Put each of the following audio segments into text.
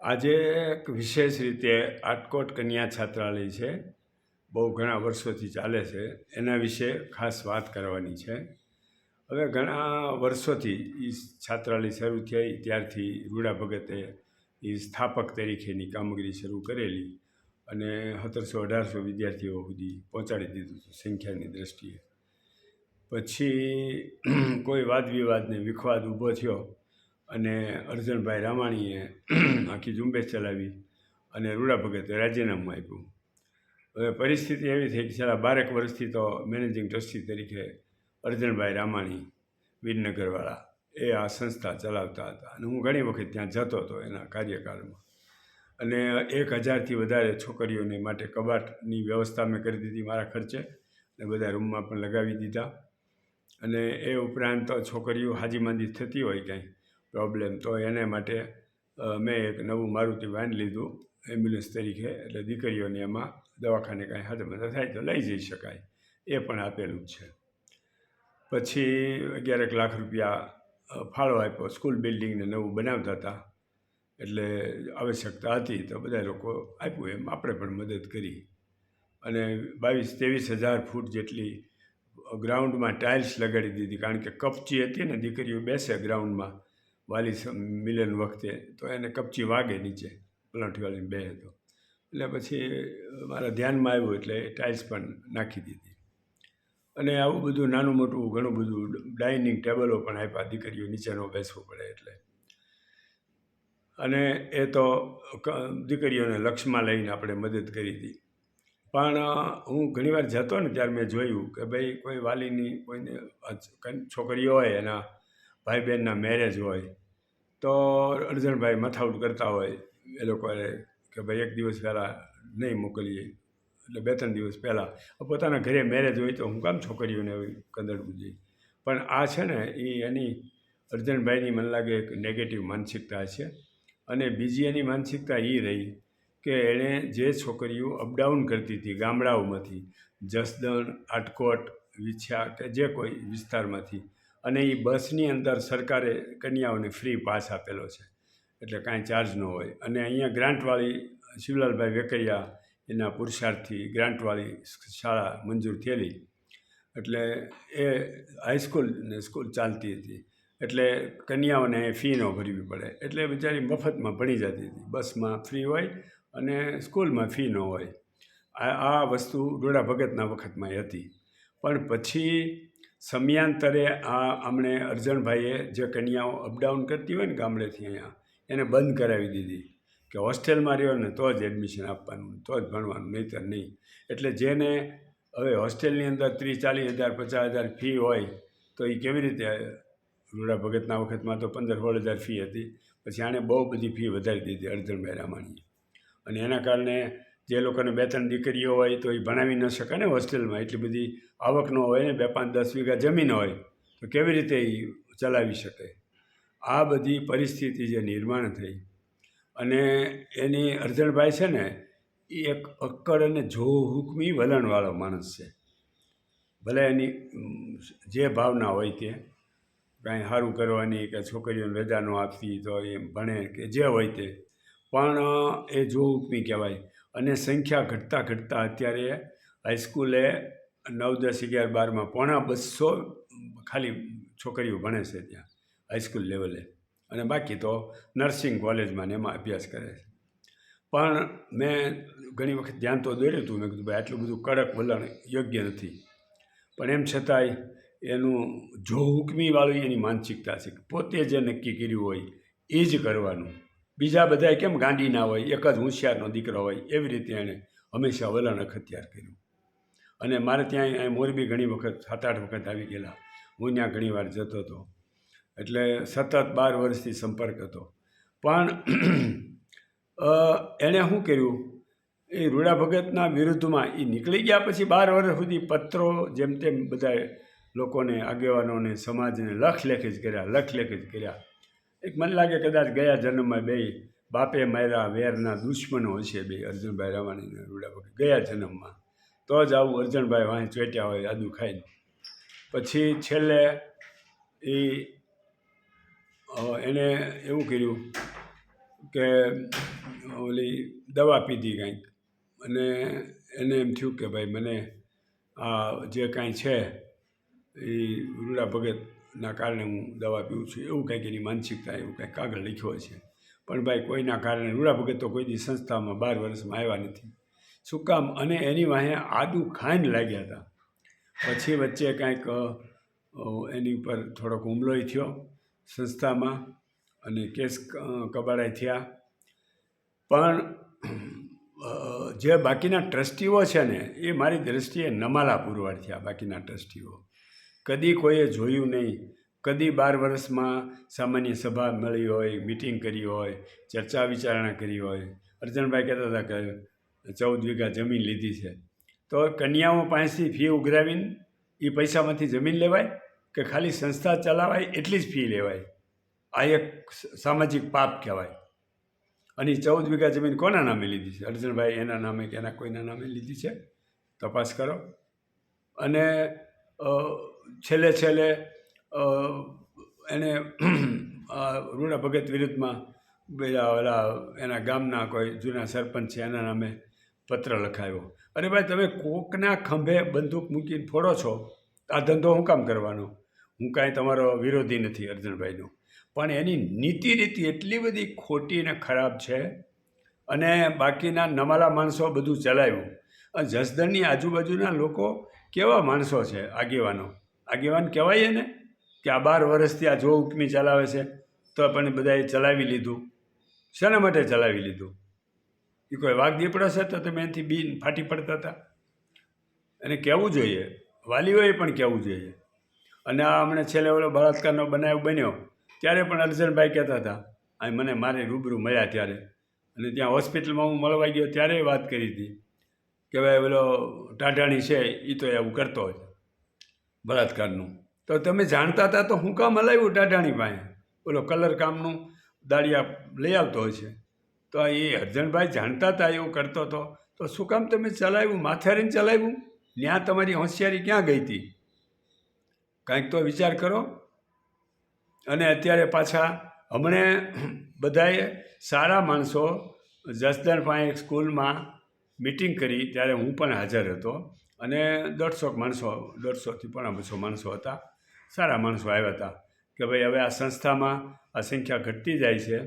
આજે એક વિશેષ રીતે આટકોટ કન્યા છાત્રાલય છે. બહુ ઘણા વર્ષોથી ચાલે છે. એના વિશે ખાસ વાત કરવાની છે. હવે ઘણા વર્ષોથી એ છાત્રાલય શરૂ થઈ, ત્યારથી રૂડા ભગતે એ સ્થાપક તરીકેની કામગીરી શરૂ કરેલી અને સત્તરસો અઢારસો વિદ્યાર્થીઓ સુધી પહોંચાડી દીધું હતું સંખ્યાની દ્રષ્ટિએ. પછી કોઈ વાદ વિવાદને વિખવાદ ઊભો થયો અને અર્જુનભાઈ રામાણીએ આખી ઝુંબેશ ચલાવી અને રૂડા ભગતે રાજીનામું આપ્યું. હવે પરિસ્થિતિ એવી થઈ કે છેલ્લા બારેક વર્ષથી તો મેનેજિંગ ટ્રસ્ટી તરીકે અર્જુનભાઈ રામાણી વિનગરવાળા એ આ સંસ્થા ચલાવતા હતા અને હું ઘણી વખત ત્યાં જતો હતો એના કાર્યકાળમાં. અને એક હજારથી વધારે છોકરીઓને માટે કબાટની વ્યવસ્થા મેં કરી દીધી મારા ખર્ચે અને બધા રૂમમાં પણ લગાવી દીધા. અને એ ઉપરાંત છોકરીઓ હાજીમાંદી થતી હોય કંઈ પ્રોબ્લેમ તો એને માટે મેં એક નવું મારુતિ વાન લીધું એમ્બ્યુલન્સ તરીકે, એટલે દીકરીઓને એમાં દવાખાને કાંઈ હાથમાં થાય તો લઈ જઈ શકાય. એ પણ આપેલું જ છે. પછી અગિયારેક લાખ રૂપિયા ફાળો આપ્યો. સ્કૂલ બિલ્ડિંગને નવું બનાવતા હતા. એટલે આવશ્યકતા હતી તો બધા લોકો આપ્યું એમ. આપણે પણ મદદ કરી. અને બાવીસ ત્રેવીસ હજાર ફૂટ જેટલી ગ્રાઉન્ડમાં ટાઇલ્સ લગાડી દીધી. કારણ કે કપચી હતી ને, દીકરીઓ બેસે ગ્રાઉન્ડમાં વાલી મિલન વખતે તો એને કપચી વાગે નીચે પલંઠીવાળીને બે તો. એટલે પછી મારા ધ્યાનમાં આવ્યું એટલે ટાઇલ્સ પણ નાખી દીધી. અને આવું બધું નાનું મોટું ઘણું બધું ડાઇનિંગ ટેબલો પણ આપ્યા, દીકરીઓ નીચેનો બેસવું પડે એટલે. અને એ તો દીકરીઓને લક્ષમાં લઈને આપણે મદદ કરી હતી. પણ હું ઘણીવાર જતો ને ત્યારે મેં જોયું કે ભાઈ કોઈ વાલીની કોઈને છોકરીઓ હોય એના ભાઈ બહેનના મેરેજ હોય, તો અર્જણભાઈ મથાઉટ કરતા હોય. એ લોકોએ કે ભાઈ એક દિવસ પહેલાં નહીં મોકલીએ, એટલે બે ત્રણ દિવસ પહેલાં. પોતાના ઘરે મેરેજ હોય તો હું કામ છોકરીઓને કંદર જોઈએ. પણ આ છે ને, એ એની અર્જણભાઈની મને લાગે એક નેગેટિવ માનસિકતા છે. અને બીજી એની માનસિકતા એ રહી કે એણે જે છોકરીઓ અપડાઉન કરતી હતી ગામડાઓમાંથી, જસદણ, આટકોટ, વિછા કે જે કોઈ વિસ્તારમાંથી અને એ બસની અંદર સરકારે કન્યાઓને ફ્રી પાસ આપેલો છે. એટલે કાંઈ ચાર્જ ન હોય. અને અહીંયા ગ્રાન્ટવાળી શિવલાલભાઈ વેકૈયા એના પુરુષાર્થથી ગ્રાન્ટવાળી શાળા મંજૂર થયેલી. એટલે એ હાઈસ્કૂલ ને સ્કૂલ ચાલતી હતી. એટલે કન્યાઓને ફી ન ભરવી પડે. એટલે બિચારી મફતમાં ભણી જતી હતી. બસમાં ફ્રી હોય અને સ્કૂલમાં ફી ન હોય. આ આ વસ્તુ ડોડા ભગતના વખતમાં હતી. પણ પછી સમયાંતરે આ આમણે અર્જણભાઈએ જે કન્યાઓ અપડાઉન કરતી હોય ને ગામડેથી અહીંયા, એને બંધ કરાવી દીધી. કે હોસ્ટેલમાં રહ્યો ને તો જ એડમિશન આપવાનું, તો જ ભણવાનું, નહીંતર નહીં. એટલે જેને હવે હોસ્ટેલની અંદર ત્રીસ, ચાલીસ હજાર, પચાસ હજાર ફી હોય, તો એ કેવી રીતે, રૂડા ભગતના વખતમાં તો પંદર, સોળ હજાર ફી હતી, પછી આણે બહુ બધી ફી વધારી દીધી અર્જણભાઈ રામાણીએ. અને એના કારણે જે લોકોને બે ત્રણ દીકરીઓ હોય તો એ ભણાવી ન શકે ને હોસ્ટેલમાં. એટલી બધી આવક ન હોય ને, બે પાંચ દસ વીઘા જમીન હોય, તો કેવી રીતે એ ચલાવી શકે? આ બધી પરિસ્થિતિ જે નિર્માણ થઈ અને એની અર્જણભાઈ છે ને, એ એક અક્કડ અને જો હુકમી વલણવાળો માણસ છે. ભલે એની જે ભાવના હોય તે, કાંઈ સારું કરવાની કે છોકરીઓને રજા ન આપતી તો એ ભણે કે જે હોય તે. પણ, એ જો હુકમી કહેવાય. અને સંખ્યા ઘટતા ઘટતા અત્યારે હાઈસ્કૂલે નવ, દસ, અગિયાર બારમાં પોણા બસો ખાલી છોકરીઓ ભણે છે ત્યાં હાઈસ્કૂલ લેવલે અને બાકી તો નર્સિંગ કોલેજમાં ને એમાં અભ્યાસ કરે છે. પણ મેં ઘણી વખત ધ્યાન તો દોર્યું હતું, મેં કીધું ભાઈ, આટલું બધું કડક વલણ યોગ્ય નથી. પણ એમ છતાંય એનું જો હુકમીવાળું એની માનસિકતા છે પોતે જે નક્કી કર્યું હોય એ જ કરવાનું. બીજા બધા કેમ ગાંડી ના હોય? એક જ હોશિયારનો દીકરો હોય. એવી રીતે એણે હંમેશા વલણ અખત્યાર કર્યું. અને મારે ત્યાં મોરબી ઘણી વખત સાત આઠ વખત આવી ગયેલા. હું ત્યાં ઘણી વાર જતો હતો. એટલે સતત બાર વર્ષથી સંપર્ક હતો. પણ એણે શું કર્યું? એ રૂડા ભગતના વિરુદ્ધમાં એ નીકળી ગયા પછી બાર વર્ષ સુધી પત્રો જેમ તેમ બધા લોકોને, આગેવાનોને, સમાજને લખ લેખ જ કર્યા લખ લેખ જ કર્યા. એક મને લાગે કદાચ ગયા જન્મમાં બે બાપે મારા વેરના દુશ્મનો હશે બે અર્જુનભાઈ રવાણીને અને રૂડા ગયા જન્મમાં. તો જ આવું અર્જુનભાઈ વાંહે ચોટ્યા હોય આદુ ખાઈને. પછી છેલ્લે એ એને એવું કર્યું કે, ઓલી દવા પીધી કાંઈક. અને એને એમ થયું કે ભાઈ મને આ જે કાંઈ છે એ રૂડા ભગતના કારણે હું દવા પીઉં છું, એવું કંઈક એની માનસિકતા, એવું કંઈક કાગળ લખ્યો છે પણ ભાઈ, કોઈના કારણે રૂડા ભગત તો કોઈ દી સંસ્થામાં બાર વર્ષમાં આવ્યા નથી. શું કામ? અને એની વાહે આદુ ખાઈન લાગ્યા હતા. પછી વચ્ચે કાંઈક એની ઉપર થોડોક હુમલોય થયો સંસ્થામાં અને કેસ કબાડાઈ થયા. પણ જે બાકીના ટ્રસ્ટીઓ છે ને, એ મારી દૃષ્ટિએ નમાલા પુરવાર થયા, બાકીના ટ્રસ્ટીઓ. કદી કોઈએ જોયું નહીં. કદી બાર વર્ષમાં સામાન્ય સભા મળી હોય મિટિંગ કરી હોય, ચર્ચા વિચારણા કરી હોય. અર્જનભાઈ કહેતા હતા કે ચૌદ વીઘા જમીન લીધી છે. તો કન્યાઓ પાસેથી ફી ઉઘરાવીને એ પૈસામાંથી જમીન લેવાય કે ખાલી સંસ્થા ચલાવાય એટલી જ ફી લેવાય? આ એક સામાજિક પાપ કહેવાય. અને ચૌદ વીઘા જમીન કોના નામે લીધી છે? અર્જુનભાઈ એના નામે કે એના કોઈના નામે લીધી છે? તપાસ કરો. અને છેલ્લે છેલ્લે એને રૂડા ભગત વિરુદ્ધમાં પેલા ઓલા એના ગામના કોઈ જૂના સરપંચ છે, એના નામે પત્ર લખાયો. અરે ભાઈ, તમે કોકના ખંભે બંદૂક મૂકીને ફોડો છો? આ ધંધો હું કામ કરવાનો? હું કાંઈ તમારો વિરોધી નથી, અર્જુનભાઈનો. પણ એની નીતિ રીતિ એટલી બધી ખોટી ને ખરાબ છે અને બાકીના નમાલા માણસો બધું ચલાવ્યું. અને જસદણની આજુબાજુના લોકો કેવા માણસો છે, આગેવાનો? આગેવાન કહેવાય એને કે આ બાર વર્ષથી આ જો હુકમી ચલાવે છે, તો આપણને બધાએ ચલાવી લીધું. શેના માટે ચલાવી લીધું? એ કોઈ વાઘ દીપડો છે તો તમે એનાથી બીન ફાટી પડતા હતા. એને કહેવું જોઈએ. વાલીઓએ પણ કહેવું જોઈએ. અને આ હમણાં છેલ્લે ઓલો બળાત્કારનો બનાવ બન્યો, ત્યારે પણ અર્જનભાઈ કહેતા હતા આ મને મારે રૂબરૂ મળ્યા ત્યારે. અને ત્યાં હોસ્પિટલમાં હું મળવા ગયો ત્યારે વાત કરી હતી કે ભાઈ પેલો ટાઢાણી છે એ તો એવું કરતો હોય. બળાત્કારનું. તો તમે જાણતા હતા તો હું કામ હલાવ્યું ટાટાણી પાસે. બોલો કલર કામનું દાળિયા લઈ આવતો હોય છે. તો એ હરજણભાઈ જાણતા હતા એવું કરતો હતો તો શું કામ તમે ચલાવ્યું? માથેરીને ચલાવ્યું? ત્યાં તમારી હોશિયારી ક્યાં ગઈ હતી? કાંઈક તો વિચાર કરો. અને અત્યારે પાછા હમણે બધાએ સારા માણસો જસદણ પાસે સ્કૂલમાં મિટિંગ કરી, ત્યારે હું પણ હાજર હતો. અને દોઢસો માણસો, દોઢસોથી પણ બસો માણસો હતા. સારા માણસો આવ્યા હતા કે ભાઈ હવે આ સંસ્થામાં આ સંખ્યા ઘટતી જાય છે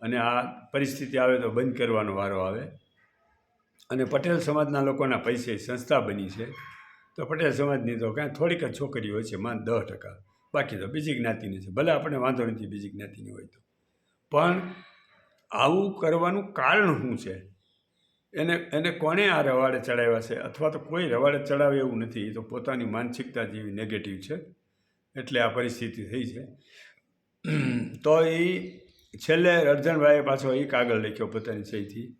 અને આ પરિસ્થિતિ આવે તો બંધ કરવાનો વારો આવે. અને પટેલ સમાજના લોકોના પૈસે સંસ્થા બની છે. તો પટેલ સમાજની તો કાંઈ થોડીક જ છોકરીઓ છે માં દસ ટકા. બાકી તો બીજી જ્ઞાતિની છે, ભલે આપણે વાંધો નથી બીજી જ્ઞાતિની હોય તો. પણ આવું કરવાનું કારણ શું છે? એને એને કોણે આ રવાડે ચડાવ્યા છે? અથવા તો કોઈ રવાડે ચડાવે એવું નથી. એ તો પોતાની માનસિકતા જેવી નેગેટિવ છે. એટલે આ પરિસ્થિતિ થઈ છે. તો એ છેલ્લે અર્જનભાઈએ પાછો એ કાગળ લખ્યો પોતાની સહીથી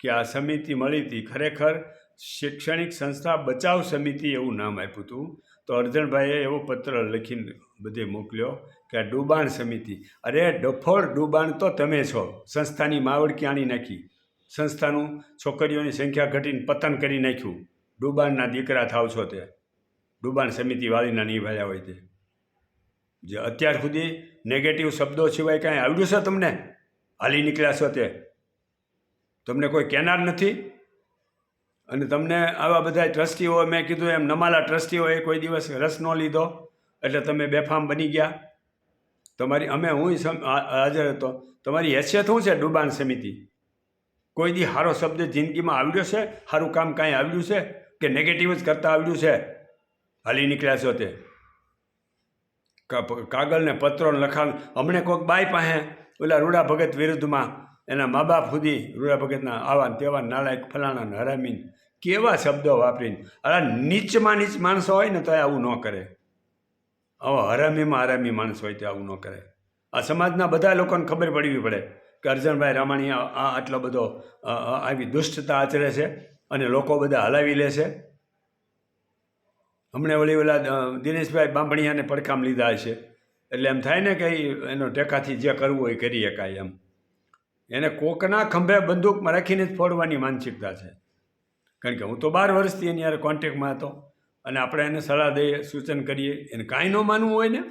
કે આ સમિતિ મળી હતી. ખરેખર શૈક્ષણિક સંસ્થા બચાવ સમિતિ એવું નામ આપ્યું હતું. તો અર્જનભાઈએ એવો પત્ર લખીને બધે મોકલ્યો કે આ ડૂબાણ સમિતિ. અરે ડફોળ ડૂબાણ તો તમે છો. સંસ્થાની માવડ ક્યાંની નાખી? સંસ્થાનું છોકરીઓની સંખ્યા ઘટીને પતન કરી નાખ્યું. ડુબાણના દીકરા થાવ છો તે. ડુબાણ સમિતિ વાળીના નિભાવ્યા હોય તે. જે અત્યાર સુધી નેગેટિવ શબ્દો સિવાય કાંઈ આવડ્યું છે તમને? હાલી નીકળ્યા છો તે. તમને કોઈ કહેનાર નથી? અને તમને આવા બધા ટ્રસ્ટીઓ, મેં કીધું એમ, નમાલા ટ્રસ્ટીઓએ કોઈ દિવસ રસ ન લીધો? એટલે તમે બેફામ બની ગયા? તમારી, અમે હું હાજર હતો. તમારી હેસિયત શું છે ડુબાણ સમિતિ? કોઈ દી સારો શબ્દ જિંદગીમાં આવડ્યો છે સારું કામ કાંઈ આવ્યું છે કે નેગેટિવ જ કરતાં આવડ્યું છે? હાલી નીકળ્યા છો તે. કા- કાગળ ને પત્રો લખાણ. હમણે કોઈક બાઈ પાસે ઓલા રૂડા ભગત વિરુદ્ધમાં એના મા બાપ સુધી રૂડા ભગતના આવા તેવા નાલાયક ફલાણા હરામીને કેવા શબ્દો વાપરીને. અરે નીચમાં નીચ માણસો હોય ને તો આવું ન કરે. આવા હરામીમાં હરામી માણસ હોય તે આવું ન કરે. આ સમાજના બધા લોકોને ખબર પડવી પડે. કે અર્જનભાઈ રામાણી આ આટલો બધો આવી દુષ્ટતા આચરે છે અને લોકો બધા હલાવી લે છે. હમણે વળી ઓલા દિનેશભાઈ બાંભણિયાને પડખામ લીધા છે. એટલે એમ થાય ને કે એનો ટેકાથી જે કરવું હોય કરી શકાય એમ. એને કોકના ખંભે બંદૂકમાં રાખીને જ ફોડવાની માનસિકતા છે. કારણ કે હું તો બાર વર્ષથી એની યાર કોન્ટેક્ટમાં હતો અને આપણે એને સલાહ દઈએ, સૂચન કરીએ, એને કાંઈ ન માનવું હોય ને.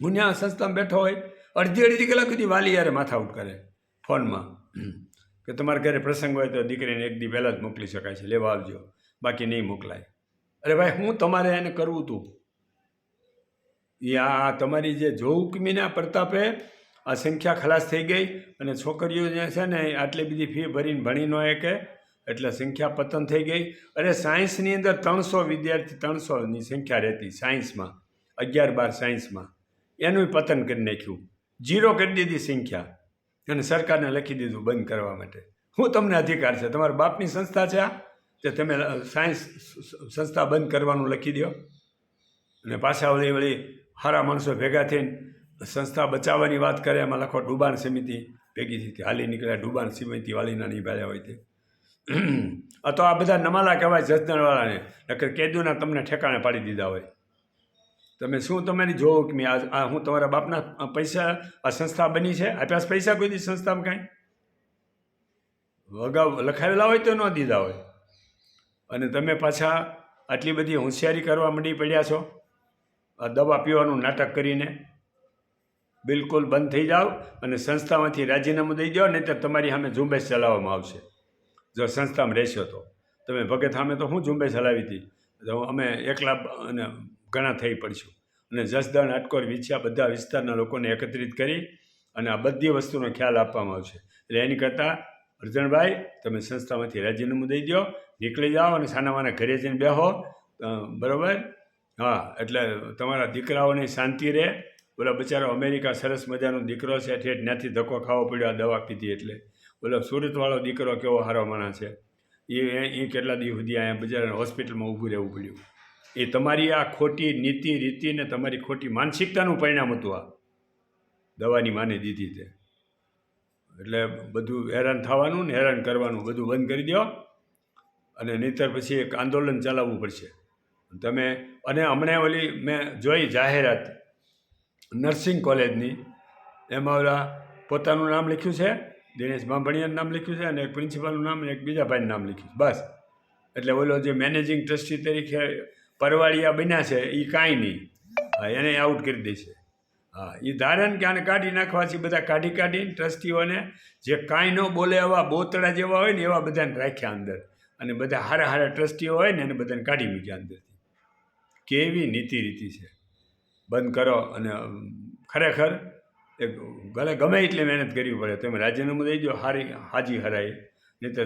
હું ત્યાં સંસ્થામાં બેઠો હોય અડધી અડધી કલાક સુધી વાલી યારે માથાઉટ કરે, ફોનમાં. કે તમારા ઘરે પ્રસંગ હોય તો દીકરીને એક દી પહેલાં જ મોકલી શકાય છે, લેવા આવજો, બાકી નહીં મોકલાય. અરે ભાઈ, હું તમારે એને કરવું હતું આ તમારી જે જોઉકમીના પ્રતાપે આ સંખ્યા ખલાસ થઈ ગઈ અને છોકરીઓ જે છે ને આટલી બધી ફી ભરીને ભણી ન શકે એટલે સંખ્યા પતન થઈ ગઈ. અરે સાયન્સની અંદર ત્રણસો વિદ્યાર્થી ત્રણસોની સંખ્યા રહેતી સાયન્સમાં, અગિયાર બાર સાયન્સમાં. એનું પતન કરી નાખ્યું. જીરો કરી દીધી સંખ્યા અને સરકારને લખી દીધું બંધ કરવા માટે. હું તમને અધિકાર છે. તમારા બાપની સંસ્થા છે આ? જે તમે સાયન્સ સંસ્થા બંધ કરવાનું લખી દો અને પાછા વળી વળી સારા માણસો ભેગા થઈને સંસ્થા બચાવવાની વાત કરે. એમાં લખો ડુબાણ સમિતિ ભેગી હાલી નીકળ્યા ડુબાણ સમિતિ વાલીના નહીં ભાલ્યા હોય તે. અથવા તો આ બધા નમાલા કહેવાય જસદણવાળાને. નકર કેદુના તમને ઠેકાણે પાડી દીધા હોય. તમે શું તમારી જોવો કે મેં આ હું તમારા બાપના પૈસા આ સંસ્થા બની છે? આપ્યા પૈસા કોઈ દી સંસ્થામાં કાંઈ? અગાઉ લખાવેલા હોય તો ન દીધા હોય. અને તમે પાછા આટલી બધી હોશિયારી કરવા માંડી પડ્યા છો? આ દવા પીવાનું નાટક કરીને બિલકુલ બંધ થઈ જાઓ અને સંસ્થામાંથી રાજીનામું દઈ દો નહીં તો તમારી સામે ઝુંબેશ ચલાવવામાં આવશે. જો સંસ્થામાં રહેશો તો. તમે ભગત સામે તો હું ઝુંબેશ ચલાવી હતી? અમે એકલા અને ઘણા થઈ પડશું. અને જસદણ અટકોર વિછ્યા બધા વિસ્તારના લોકોને એકત્રિત કરી અને આ બધી વસ્તુનો ખ્યાલ આપવામાં આવશે. એટલે એની કરતાં અર્જણભાઈ, તમે સંસ્થામાંથી રાજીનામું દઈ દો નીકળી જાઓ અને સાનામાના ઘરે જઈને બેહો. બરાબર? હા, એટલે તમારા દીકરાઓને શાંતિ રહે. બોલો, બિચારો અમેરિકા સરસ મજાનો દીકરો છે, ઠેઠ ત્યાંથી ધક્કો ખાવો પડ્યો આ દવા પીધી એટલે. બોલો, સુરતવાળો દીકરો કેવો હારો માણસ છે? એ એ કેટલા દિવસ સુધી અહીંયા બજાર હોસ્પિટલમાં ઊભું રહેવું પડ્યું? એ તમારી આ ખોટી નીતિ રીતિ ને તમારી ખોટી માનસિકતાનું પરિણામ હતું આ. દવાની માને દીધી તે. એટલે બધું હેરાન થવાનું ને હેરાન કરવાનું, બધું બંધ કરી દો. અને નહીંતર પછી એક આંદોલન ચલાવવું પડશે. તમે, અને હમણાં ઓલી મેં જોઈ જાહેરાત, નર્સિંગ કોલેજની. એમાં ઓલા પોતાનું નામ લખ્યું છે, દિનેશ બાંભણિયાનું નામ લખ્યું છે અને એક પ્રિન્સિપાલનું નામ અને એક બીજા ભાઈનું નામ લખ્યું બસ. એટલે ઓલો જે મેનેજિંગ ટ્રસ્ટી તરીકે પરવાળિયા બન્યા છે એ કાંઈ નહીં. હા, એને આઉટ કરી દે છે. હા એ ધારણ કે આને કાઢી નાખવાથી બધા કાઢી કાઢીને ટ્રસ્ટીઓને જે કાંઈ ન બોલે એવા બોતડા જેવા હોય ને, એવા બધાને રાખ્યા અંદર. અને બધા હારા હારા ટ્રસ્ટીઓ હોય ને, એને બધાને કાઢી મૂક્યા અંદરથી. કેવી નીતિ રીતિ છે. બંધ કરો અને ખરેખર એક ગલે ગમે એટલે મહેનત કરવી પડે તમે રાજીનામું દઈ દો હારી, હાજી હરાઈ નહીં તો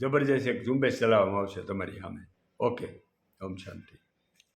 જબરજસ્ત એક ઝુંબેશ ચલાવવામાં આવશે તમારી સામે. ઓકે. ઓમ શાંતિ.